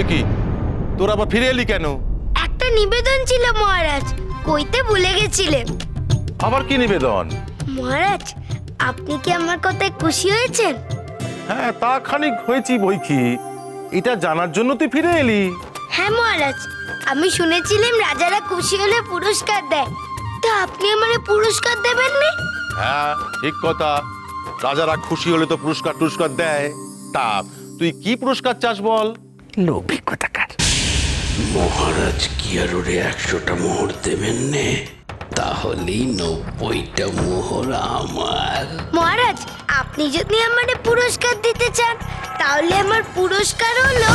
এ কি? তোর আবার ফিরে এলি কেন? একটা নিবেদন ছিল মহারাজ কইতে ভুলে গেছিলেন। আবার কি নিবেদন? মহারাজ আপনি কি আমার কথায় খুশি হয়েছেন? হ্যাঁ তা খানিক হয়েছি বই কি। এটা জানার জন্য তুই ফিরে এলি। হ্যাঁ মহারাজ আমি শুনেছিলাম রাজারা খুশি হলে পুরস্কার দেয়। তা আপনি আমারে পুরস্কার দেবেন না? হ্যাঁ ঠিক কথা। রাজারা খুশি হলে তো পুরস্কার টুরস্কার দেয়। তা তুই কি পুরস্কার চাস বল? লোভী কোথাকার। মহারাজ কি আর ওরে একশোটা মোহর দেবেন নে তাহলেই নব্বইটা মোহর আমার। মহারাজ আপনি যদি আমারে পুরস্কার দিতে চান তাহলে আমার পুরস্কার হলো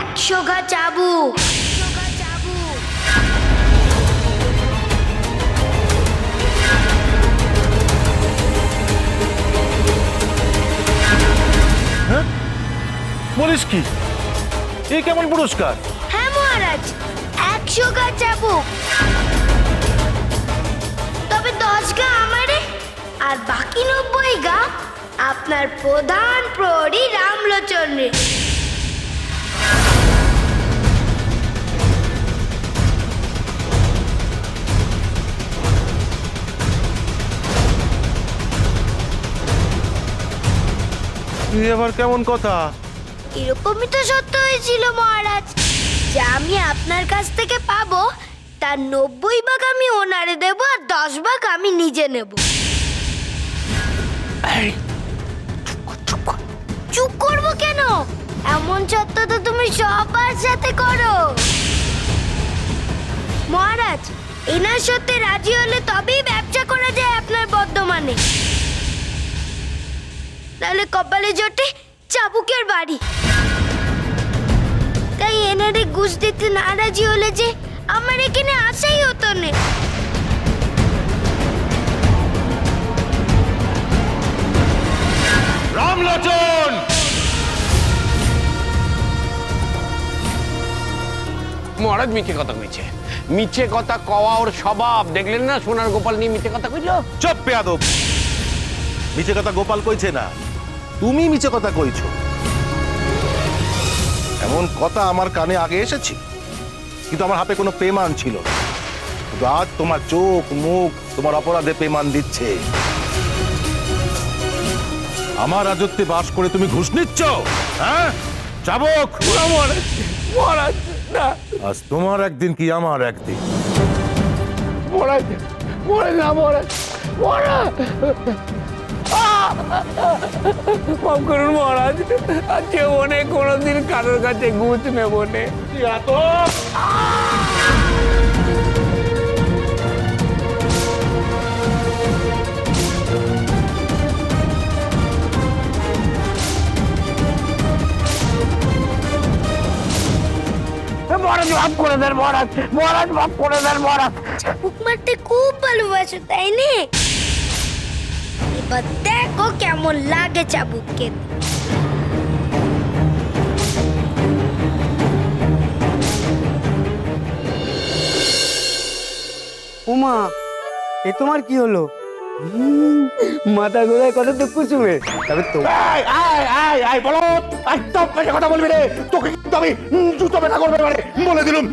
একশো গা চাবুক। বলিস কি? এ কেমন পুরস্কার? হ্যাঁ মহারাজ। একশো গা চাবুক তবে দশ গা আমারে আর বাকি নব্বই গা আপনার প্রধান প্রহরী রামলোচনে এ আবার কেমন কথা? এরকমই তো সত্য হয়েছিল মহারাজ। যে আমি আপনার কাছ থেকে পাবো তার নব্বই ভাগ আমি ওনারে দেব আর দশ ভাগ আমি নিজে নেব। চুপ করব কেন? এমন সত্য তো তুমি সবার সাথে করো। মহারাজ এনার সত্যি রাজি হলে তবেই ব্যবসা করা যায় আপনার বর্ধমানে। তাহলে কপালে জোটে চাবুকের বাড়ি। তাই এনারে ঘুষ দিতে না রাজি হলে যে আমার এখানে আসাই হতো না। রামলোচন মহারাজ মিছে কথা কইছে। মিছে কথা কওয়া ওর স্বভাব। দেখলেন না সোনার গোপাল নিয়ে মিছে কথা কইল? চপ পেয়াদব মিছে কথা গোপাল কইছে না। তুমি মিছে কথা কইছো। এমন কথা আমার কানে আগে এসেছে কিন্তু আমার হাতে কোনো পেমান ছিল না। কিন্তু আজ তোমার চোখ মুখ তোমার অপরাধে পেমান দিচ্ছে। আমার রাজত্বে বাস করে তুমি ঘুষ নিচ্ছ? হ্যাঁ? চাবক! মহারাজ মহারাজ না। আজ তোমার একদিন কি আমার একদিন? মহারাজ মহারাজ না মহারাজ মহারাজ। মাফ করুন মহারাজ, আজকে অনেক কোনোদিন কারোর কাছে ঘুষ নেব নে। মহারাজ, মাফ করে দেন মহারাজ মহারাজ, মাফ করে দেন মহারাজ। চাবুক মারতে খুব ভালোবাসো, তাই নে? এবার দেখো কেমন লাগে চাবুককে। উমা এ তোমার কি হলো? মাথা গোলায় কত তো কুসুমে তবে তো আয় আয় আয় আয় বলো একদম বেশি কথা বলবি রে। তোকে কিন্তু আমি জুতো ব্যথা করবে মানে বলে দিলুম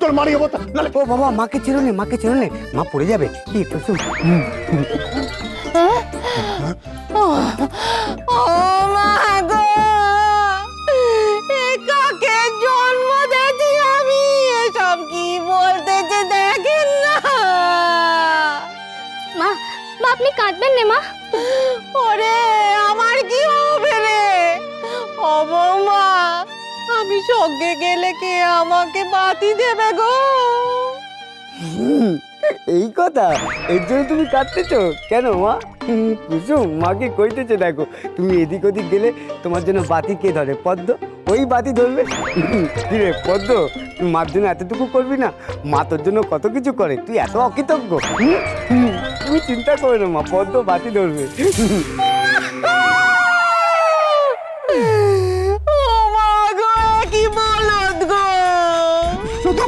তোর মারি নালে ও বাবা মাকে ছেড়ো নে মাকে ছেড়ো নে। মা পড়ে যাবে। কি কুসুম হুম, ও মা গো! এ কাকে জন্ম দিয়েছি আমি? এসব কি বলতেছে দেখেন না? মা মা আপনি কাঁদবেন না মা। ওরে আমার কি হবে রে? ও বৌমা আমি সঙ্গে গেলে কে আমাকে বাতি দেবে গো? এই কথা এর জন্য তুমি কাঁদতেছো? কেন মা? কুসুম মাকে কইতেছে দেখো তুমি এদিক ওদিক গেলে তোমার জন্য বাতি কে ধরে? পদ্ম? ওই বাতি ধরবে? হুম, কি রে পদ্ম তুই মার জন্য এতটুকু করবি না? মা তোর জন্য কত কিছু করে? তুই এত অকৃতজ্ঞ। তুমি চিন্তা করো না মা পদ্ম বাতি ধরবে।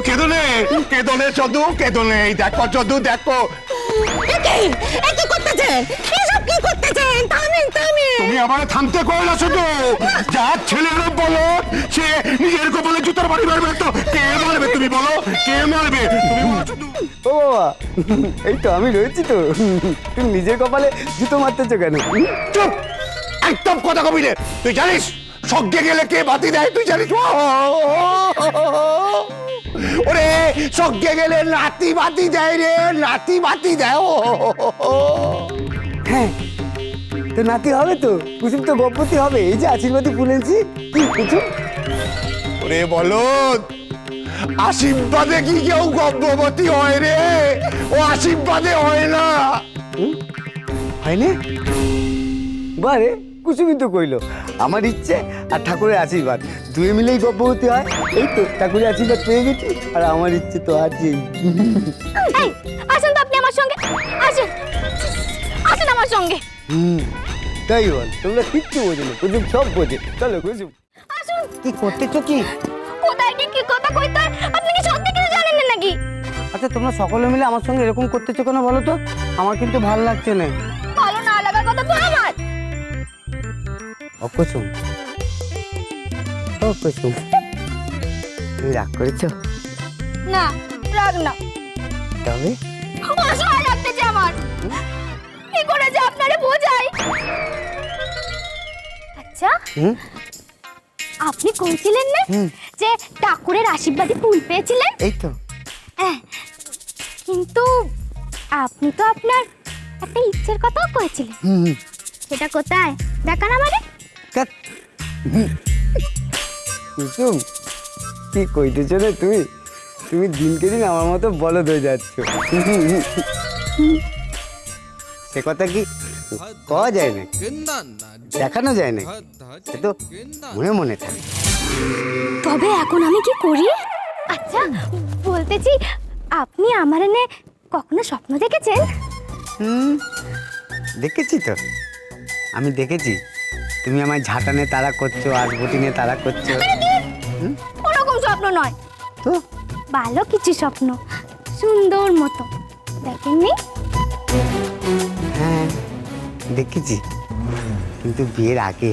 কেদনে কেদনে চদু কেদনে এই দেখো চদু দেখো। কি? এ থামেন তুমি আমার থামতে কই না শুধু? যার ছেলের বলো সে নিজের কপালে জুতোর বাড়ি মারবে তো। কে মারবে তুমি বলো? কে মারবে? তুমি বলো শুধু। ও বাবা এই তো আমি রয়েছি তো। তুমি নিজের কপালে জুতো মারতেছো কেন? চুপ! একদম কথা কবি রে তুই জানিস স্বর্গে গেলে কে বাতি দেয়? তুই জানিস? ওরে স্বর্গে গেলে নাতি বাতি দেয় রে নাতি বাতি দেয়। ও। হ্যাঁ তো নাতি হবে তো? কুসুম তো গর্ভবতী হবে। এই যে আশীর্বাদী ফুলেছি। কি কুসুম? ওরে বলো আশীর্বাদে কি কেউ গর্ভবতী হয় রে? ও আশীর্বাদে হয় না। হয় হয়নি বারে কুসুমই তো কইলো। আমার ইচ্ছে আর ঠাকুরের আশীর্বাদ। দুয়ে মিলেই গর্ভবতী হয়। এই তো ঠাকুরের আশীর্বাদ পেয়ে গেছি। আর আমার ইচ্ছে তো আছেই। এই আসুন তো আপনি আমার সঙ্গে। আসুন। আসুন আমার সঙ্গে। হুম, তাই বল তোমরা কিচ্ছু বোঝো না কুসুম সব বোঝে। চলো কুসুম আসুন। কি করতেছো কি? কোথায় কি কি কথা কইতে হয়? আপনি কি সত্যি কিছু জানেন না নাকি? আচ্ছা তোমরা সকলে মিলে আমার সঙ্গে এরকম করতেছো কেন বলো তো? আমার কিন্তু ভালো লাগছে না। ভালো না লাগার কথা তো আমার। ও কুসুম ও কুসুম তুমি রাগ করেছ? না রাগ না। তবে? অসহায় লাগতেছে আমার। করে যে আপনারে বোঝাই? আচ্ছা আপনি কইছিলেন না যে ঠাকুরের আশীর্বাদে ফুল পেয়েছিলেন? এই তো। হ্যাঁ, কিন্তু আপনি তো আপনার একটা ইচ্ছের কথাও কয়েছিলেন। সেটা কোথায়? দেখান আমারে। কুসুম কি কইতেছো না তুমি তুমি দিনকে দিন আমার মতো বলদ হয়ে যাচ্ছ। সে কথা কি কওয়া যায় না? দেখানো যায় না সে তো মনে মনে থাকে। তবে এখন আমি কি করি? আচ্ছা বলতেছি আপনি আমার এনে কখনো স্বপ্ন দেখেছেন? হুম দেখেছি তো। আমি দেখেছি। তুমি আমায় ঝাঁটানে তারা করছ আসবটিনে তারা করছ। ওরকম স্বপ্ন নয়। তো? ভালো কিছু স্বপ্ন সুন্দর মতো। দেখেননি? হ্যাঁ দেখেছি। কিন্তু বিয়ের আগে।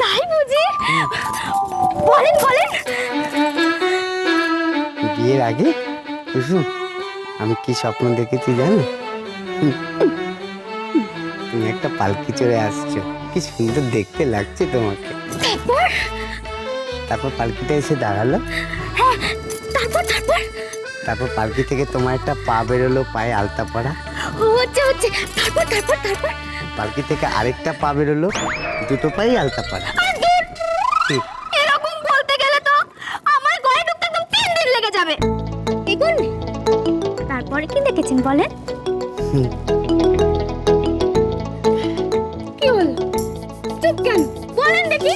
তাই বুঝি? বলেন বলেন। বিয়ের আগে? কুসুম আমি কি স্বপ্ন দেখেছি জানো? তুমি একটা পালকি চড়ে আসছো। কি সুন্দর দেখতে লাগছে তোমাকে। তারপর? পালকিটা এসে দাঁড়াল। হ্যাঁ তারপর পালকি থেকে তোমার একটা পা বেরোলো পায়ে আলতা পড়া হচ্ছে হচ্ছে। তারপর তারপর তারপর। পালকি থেকে আরেকটা পা বেরোলো দুটো পায়ে আলতা পড়া? এরকম বলতে গেলে তো আমার গয়ে ঢুকতে একদম তিন দিন লেগে যাবে। তারপরে কি দেখেছেন বলেন? কি হলো? চুপ কেন? বলেন দেখি।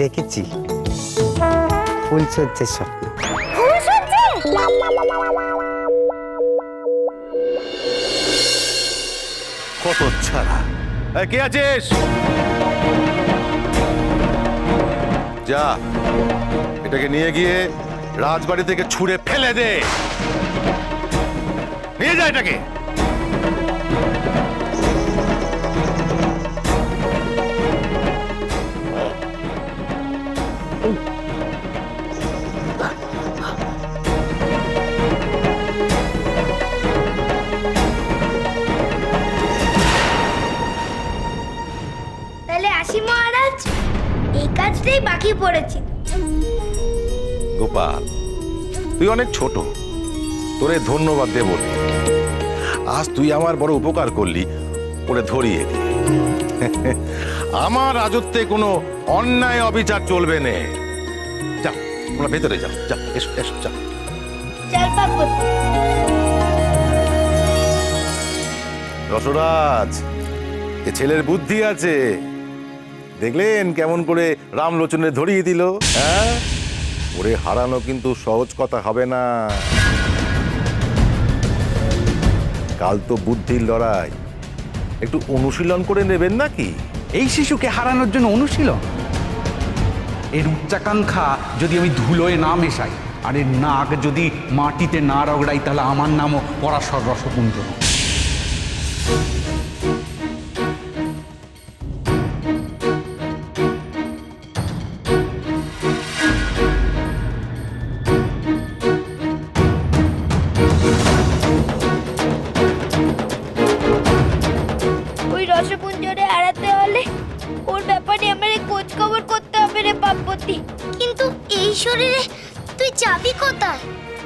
দেখেছি। ফুল সজ্জের ফুল সজ্জে কত ছাড়া। কে আছিস? যা, এটাকে নিয়ে গিয়ে রাজবাড়ি থেকে ছুঁড়ে ফেলে দে। নিয়ে যা এটাকে। মহারাজ এই কাজটাই বাকি পড়েছে। গোপাল তুই অনেক ছোট। তোরে ধন্যবাদ দেব আজ তুই আমার বড় উপকার করলি ওরে ধরিয়ে দি। আমার রাজত্বে কোনো অন্যায় অবিচার চলবে নে। যাও তোমরা ভেতরে যাও। যা এসো এসো চল রসরাজ এ ছেলের বুদ্ধি আছে। দেখলেন কেমন করে রামলোচনে ধরিয়ে দিল হ্যাঁ? ওরে হারানো কিন্তু সহজ কথা হবে না। কাল তো বুদ্ধির লড়াই। একটু অনুশীলন করে নেবেন নাকি? এই শিশুকে হারানোর জন্য অনুশীলন? এর উচ্চাকাঙ্ক্ষা যদি আমি ধুলোয় না মেশাই, আর এর নাক যদি মাটিতে না রগড়াই, তাহলে আমার নামও পরাশর রসকুঞ্জ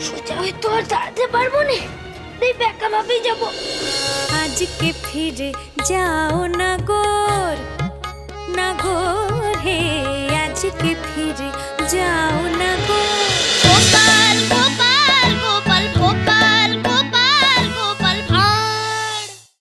সোজা হয়তো আর পারব না। তাই ব্যাকা ভাবেই যাব। আজকে ফিরে যাও না গোর না গোর হে, আজকে ফিরে যাও না